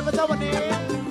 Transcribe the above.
ญประจำวันนี้